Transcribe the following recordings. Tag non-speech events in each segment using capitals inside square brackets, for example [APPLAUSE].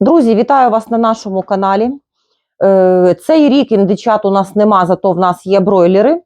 Друзі, вітаю вас на нашому каналі. Е, Цей рік індичат у нас нема, зато в нас є бройлери.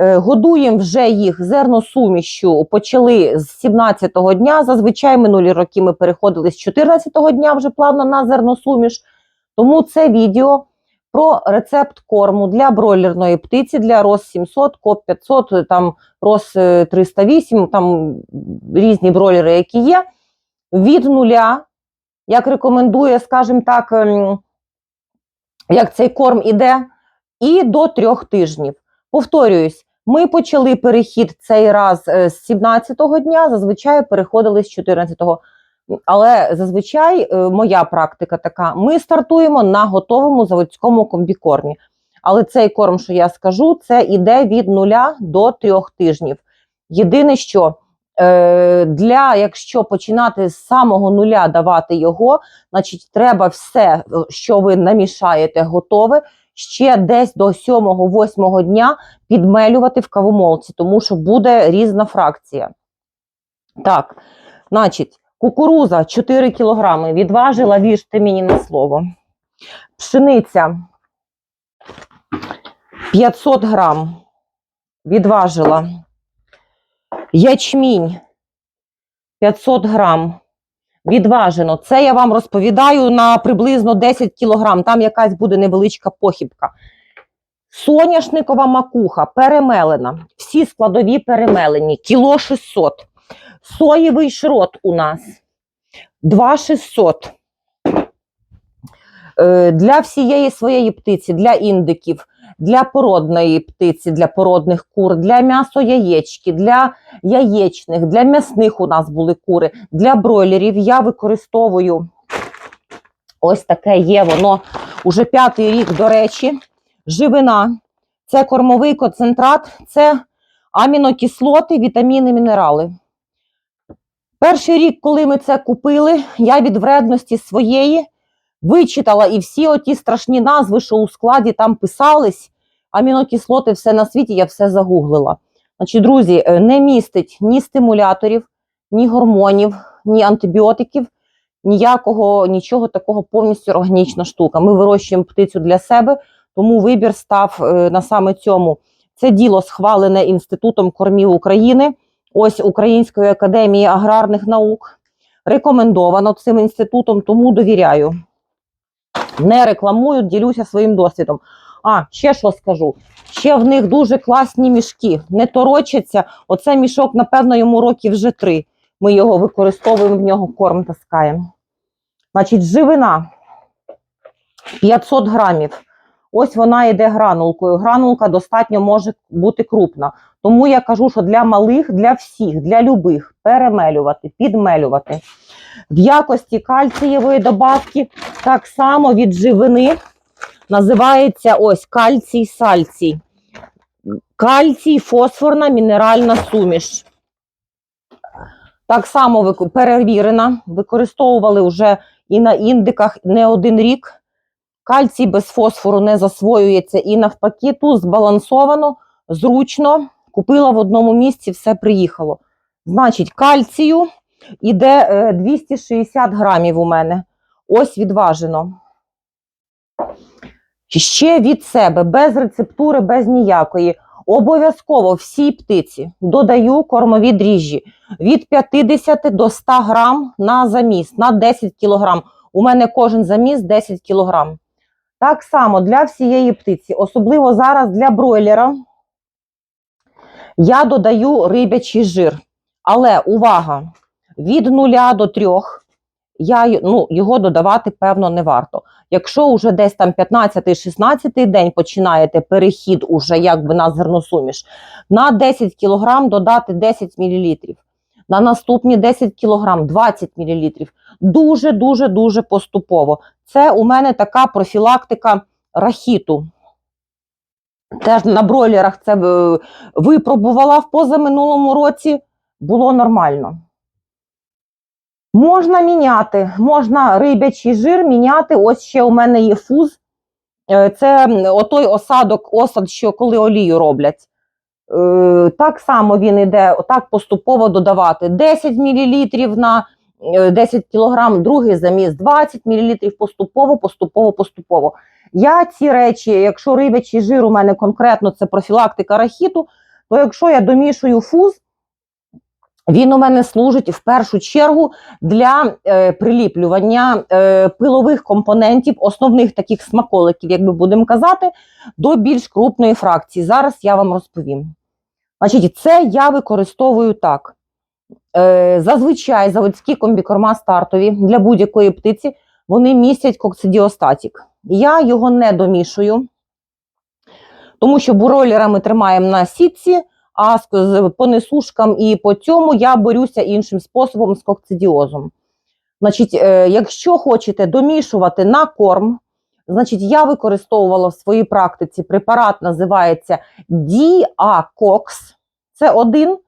Е, Годуємо вже їх зерносумішю. Почали з 17-го дня. Зазвичай минулі роки ми переходили з 14-го дня вже плавно на зерносуміш. Тому це відео про рецепт корму для бройлерної птиці, для РОС 700, КОП 500, там РОС е, 308, там різні бройлери, які є. Від нуля як рекомендує, скажімо так, ем, як цей корм іде, і до трьох тижнів. Повторююсь, ми почали перехід цей раз е, з 17-го дня, зазвичай переходили з 14-го. Але зазвичай е, моя практика така: ми стартуємо на готовому заводському комбікормі. Але цей корм, що я скажу, це іде від нуля до трьох тижнів. Єдине, що для якщо починати з самого нуля давати його, значить треба все, е, що ви намішаєте, готове. Ще десь до 7-8 дня підмелювати в кавомолці, тому що буде різна фракція. Так, значить, кукуруза 4 кілограми. Відважила, віжте мені на слово. Пшениця 500 грам. Відважила. Ячмінь 500 грам. Відважено. Це я вам розповідаю на приблизно 10 кілограм. Там якась буде невеличка похибка. Соняшникова макуха перемелена. Всі складові перемелені. Кіло 600. Соєвий шрот у нас 2600. Е, Для всієї своєї птиці, для індиків, для породної птиці, для породних кур, для м'ясо яєчки, для яєчних, для м'ясних у нас були кури, для бройлерів я використовую ось таке є воно уже п'ятий рік, до речі, живина. Це кормовий концентрат, це амінокислоти, вітаміни, мінерали. Перший рік, коли ми це купили, я від вредності своєї вичитала і всі оті страшні назви, що у складі там писались, амінокислоти, все на світі, я все загуглила. Значить, друзі, е, не містить ні стимуляторів, ні гормонів, ні антибіотиків, ніякого, нічого такого повністю органічна штука. Ми вирощуємо птицю для себе, тому вибір став е, на саме цьому. Це діло схвалене Інститутом кормів України, ось Української академії аграрних наук. Рекомендовано цим інститутом, тому довіряю. Не рекламую, ділюся своїм досвідом. А, ще що скажу. Ще в них дуже класні мішки, не торочаться. Оце мішок, напевно, йому років вже три. Ми його використовуємо, в нього корм таскаємо. Значить, живина 500 грамів. Ось вона йде гранулкою. Гранулка достатньо може бути крупна. Тому я кажу, що для малих, для всіх, для любих перемелювати, підмелювати. В якості кальцієвої добавки так само від живини називається ось кальцій сальцій. Кальцій, фосфорна мінеральна суміш. Так само перевірена, використовували вже і на індиках не один рік. Кальцій без фосфору не засвоюється і навпаки, тут збалансовано, зручно. Купила в одному місці, все приїхало. Значить, кальцію іде е, 260 грамів у мене. Ось відважено. Ще від себе, без рецептури, без ніякої. Обов'язково всій птиці додаю кормові дріжджі від 50 до 100 грам на заміс, на 10 кілограм. У мене кожен заміс 10 кілограм. Так само для всієї птиці, особливо зараз для бройлера, я додаю рибячий жир. Але увага! Від 0 до 3 я, ну, його додавати, певно, не варто. Якщо вже десь там 15-16 день починаєте перехід уже якби на зерносуміш, на 10 кг додати 10 мл. На наступні 10 кг 20 мл. Дуже, дуже, дуже поступово. Це у мене така профілактика рахіту. Теж на бройлерах це е, випробувала в позаминулому році, було нормально. Можна міняти, можна рибячий жир міняти. Ось ще у мене є фуз. Е, Це отой осадок, осад, що коли олію роблять. Е, Так само він іде, отак поступово додавати. 10 мл на е, 10 кг, другий заміс 20 мл, поступово, поступово, поступово. Я ці речі, якщо рибячий жир у мене конкретно це профілактика рахіту, то якщо я домішую фуз, він у мене служить в першу чергу для е, приліплювання е, пилових компонентів, основних таких смаколиків, як ми будемо казати, до більш крупної фракції. Зараз я вам розповім. Значить, це я використовую так. Е, зазвичай заводські комбікорма стартові для будь-якої птиці вони містять коксидіостатік. Я його не домішую, тому що буройлера ми тримаємо на сітці, а по несушкам і по цьому я борюся іншим способом з кокцидіозом. Значить, е, якщо хочете домішувати на корм, значить, я використовувала в своїй практиці препарат, називається Діакокс. Це один.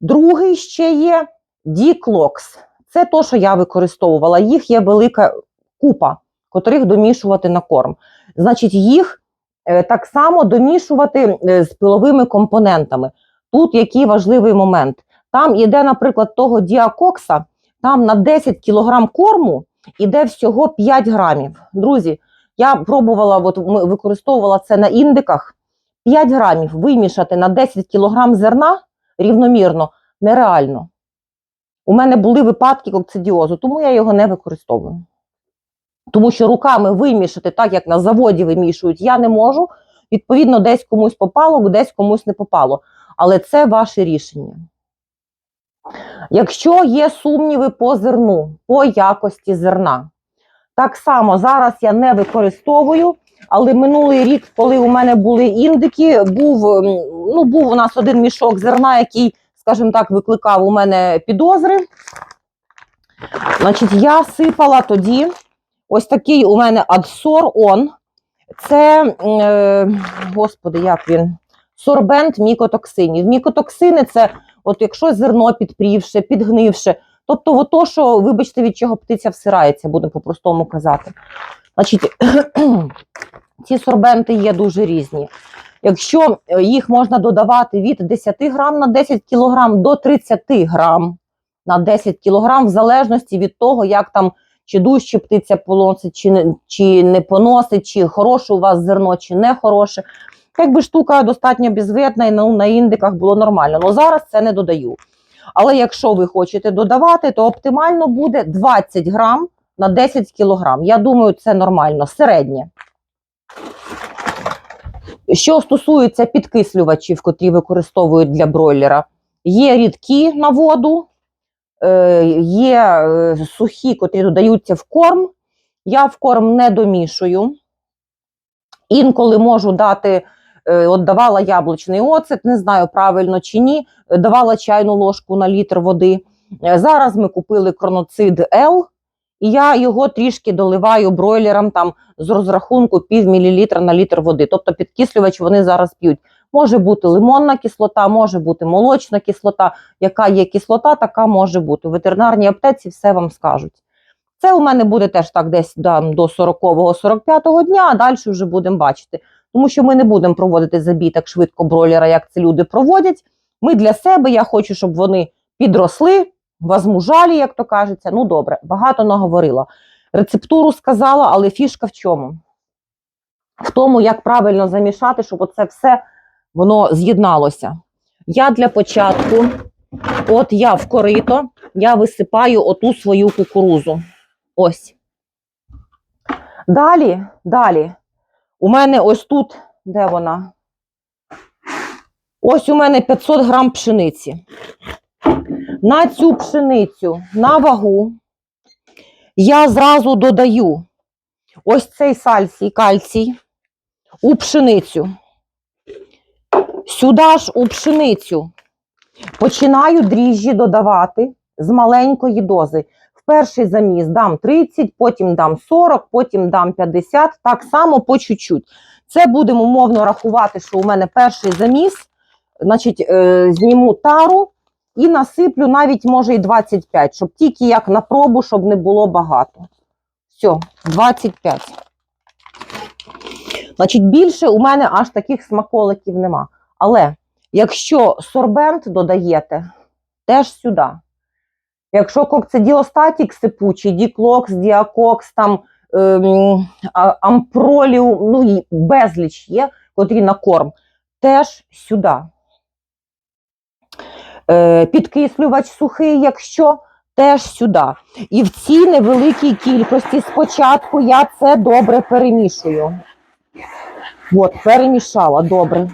Другий ще є Діклокс. Це то, що я використовувала. Їх є велика купа, котрих домішувати на корм. Значить, їх е, так само домішувати е, з пиловими компонентами. Тут який важливий момент. Там іде, наприклад, того діакокса, там на 10 кг корму іде всього 5 грамів. Друзі, я пробувала, от використовувала це на індиках. 5 грамів вимішати на 10 кг зерна рівномірно нереально. У мене були випадки кокцидіозу, тому я його не використовую. Тому що руками вимішати, так як на заводі вимішують, я не можу. Відповідно, десь комусь попало, десь комусь не попало. Але це ваше рішення. Якщо є сумніви по зерну, по якості зерна, так само зараз я не використовую, але минулий рік, коли у мене були індики, був, ну, був у нас один мішок зерна, який, скажімо так, викликав у мене підозри. Значить, я сипала тоді ось такий у мене адсор он. Це, е, господи, як він? Сорбент мікотоксинів. Мікотоксини це, от якщо зерно підпрівше, підгнивше, тобто от то, що, вибачте, від чого птиця всирається, будемо по-простому казати. Значить, [CLEARS THROAT] ці сорбенти є дуже різні. Якщо е, їх можна додавати від 10 грам на 10 кілограм до 30 грам на 10 кілограм, в залежності від того, як там чи дужче птиця поносить, чи не, чи не поносить, чи хороше у вас зерно, чи не хороше. Якби штука достатньо безвидна і ну, на індиках було нормально. але зараз це не додаю. Але якщо ви хочете додавати, то оптимально буде 20 грам на 10 кілограм. Я думаю, це нормально, середнє. Що стосується підкислювачів, котрі використовують для бройлера, є рідкі на воду, е, є е, сухі, котрі додаються в корм. Я в корм не домішую. Інколи можу дати, от давала яблучний оцет, не знаю правильно чи ні, е, давала чайну ложку на літр води. Е, Зараз ми купили кроноцид L, і я його трішки доливаю бройлерам там з розрахунку пів мілілітра на літр води. Тобто підкислювач вони зараз п'ють. Може бути лимонна кислота, може бути молочна кислота. Яка є кислота, така може бути. У ветеринарній аптеці все вам скажуть. Це у мене буде теж так десь да, до 40-45 дня, а далі вже будемо бачити. Тому що ми не будемо проводити забій так швидко бройлера, як це люди проводять. Ми для себе, я хочу, щоб вони підросли, возмужалі, як то кажеться. Ну добре, багато наговорила. Рецептуру сказала, але фішка в чому? В тому, як правильно замішати, щоб оце все воно з'єдналося. Я для початку, от я в корито, я висипаю оту свою кукурузу. Ось. Далі, далі. У мене ось тут, де вона? Ось у мене 500 грам пшениці. На цю пшеницю, на вагу, я зразу додаю ось цей сальсій, кальцій у пшеницю. Сюди ж у пшеницю починаю дріжджі додавати з маленької дози. Перший заміс дам 30, потім дам 40, потім дам 50, так само по чуть-чуть. Це будемо умовно рахувати, що у мене перший заміс, значить, е, зніму тару і насиплю навіть, може, і 25, щоб тільки як на пробу, щоб не було багато. Все, 25. Значить, більше у мене аж таких смаколиків нема. Але якщо сорбент додаєте, теж сюди. Якщо кокцидіостатік сипучий, діклокс, діакокс, там ем, а- ну і безліч є, котрі на корм, теж сюди. Е, підкислювач сухий, якщо теж сюди. І в цій невеликій кількості спочатку я це добре перемішую. От, перемішала добре.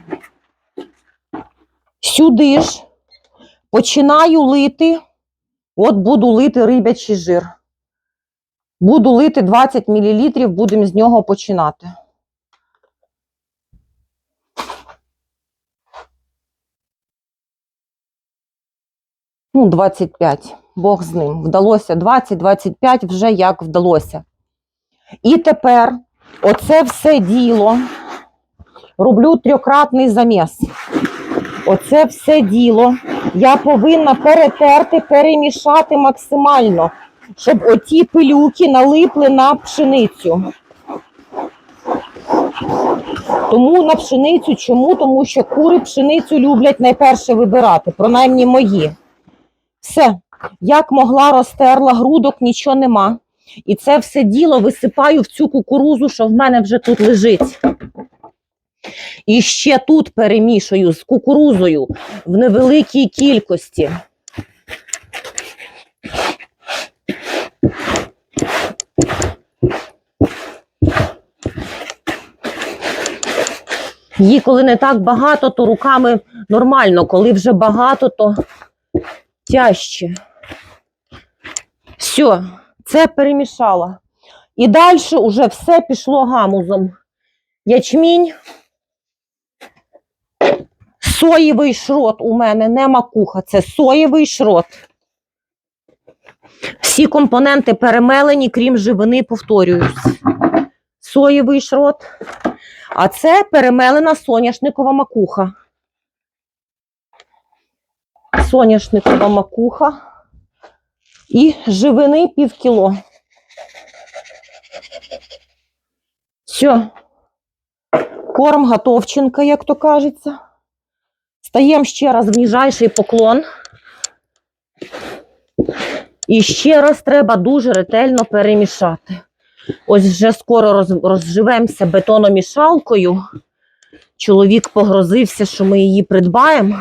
Сюди ж починаю лити. От буду лити рибячий жир. Буду лити 20 мл, будемо з нього починати. Ну, 25. Бог з ним. Вдалося 20-25, вже як вдалося. І тепер оце все діло роблю трьохкратний заміс. Оце все діло я повинна перетерти, перемішати максимально, щоб оті пилюки налипли на пшеницю. Тому на пшеницю чому? Тому що кури пшеницю люблять найперше вибирати, принаймні мої. Все, як могла, розтерла грудок, нічого нема. І це все діло висипаю в цю кукурузу, що в мене вже тут лежить. І ще тут перемішую з кукурузою в невеликій кількості. Її, коли не так багато, то руками нормально, коли вже багато, то тяжче. Все, це перемішала. І далі вже все пішло гамузом. Ячмінь, соєвий шрот у мене, не макуха, це соєвий шрот. Всі компоненти перемелені, крім живини, повторююсь. Соєвий шрот. А це перемелена соняшникова макуха. Соняшникова макуха. І живини пів кіло. Все. Корм готовченка, як то кажеться. Стаємо ще раз в ніжайший поклон. І ще раз треба дуже ретельно перемішати. Ось вже скоро роз, розживемося бетономішалкою. Чоловік погрозився, що ми її придбаємо.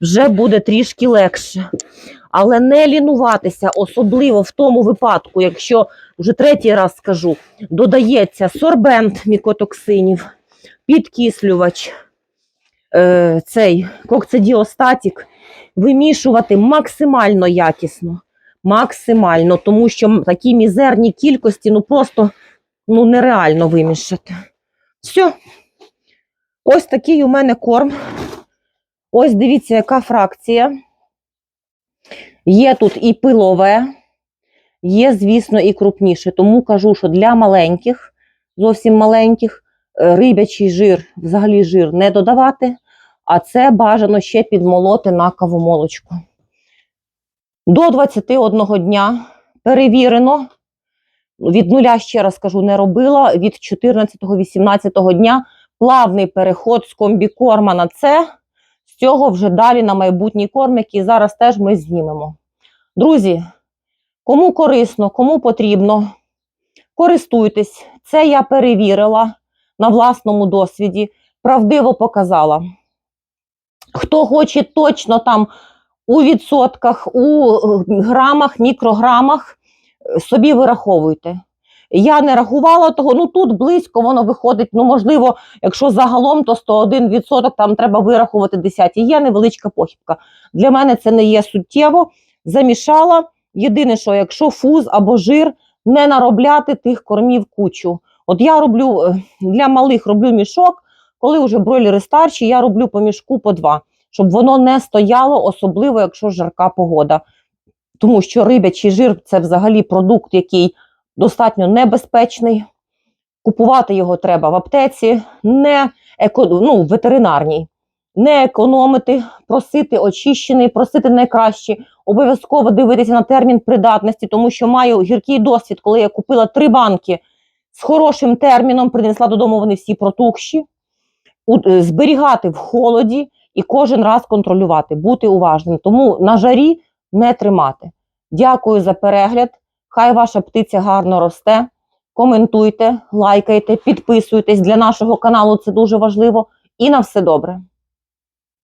Вже буде трішки легше. Але не лінуватися, особливо в тому випадку, якщо вже третій раз скажу, додається сорбент мікотоксинів, підкислювач, е, цей кокцидіостатік, вимішувати максимально якісно. Максимально, тому що такі мізерні кількості ну просто ну, нереально вимішати. Все. Ось такий у мене корм. Ось дивіться, яка фракція. Є тут і пилове, є, звісно, і крупніше. Тому кажу, що для маленьких, зовсім маленьких, рибячий жир, взагалі жир не додавати, а це бажано ще підмолоти на кавомолочку. До 21 дня перевірено. Від нуля, ще раз кажу, не робила. Від 14-18 дня плавний переход з комбікорма на це. З цього вже далі на майбутній корм, який зараз теж ми знімемо. Друзі, кому корисно, кому потрібно, користуйтесь. Це я перевірила на власному досвіді, правдиво показала. Хто хоче точно там у відсотках, у е, грамах, мікрограмах, е, собі вираховуйте. Я не рахувала того, ну тут близько воно виходить, ну можливо, якщо загалом, то 101% там треба вирахувати 10. Є невеличка похибка. Для мене це не є суттєво. Замішала. Єдине, що якщо фуз або жир, не наробляти тих кормів кучу. От я роблю е, для малих роблю мішок, коли вже бройлери старші, я роблю по мішку по два, щоб воно не стояло, особливо якщо жарка погода. Тому що рибячий жир це взагалі продукт, який достатньо небезпечний. Купувати його треба в аптеці, не еко, ну, ветеринарній, не економити, просити очищений, просити найкраще. Обов'язково дивитися на термін придатності, тому що маю гіркий досвід, коли я купила три банки з хорошим терміном, принесла додому вони всі протухші, е, зберігати в холоді і кожен раз контролювати, бути уважним. Тому на жарі не тримати. Дякую за перегляд. Хай ваша птиця гарно росте. Коментуйте, лайкайте, підписуйтесь. Для нашого каналу це дуже важливо. І на все добре.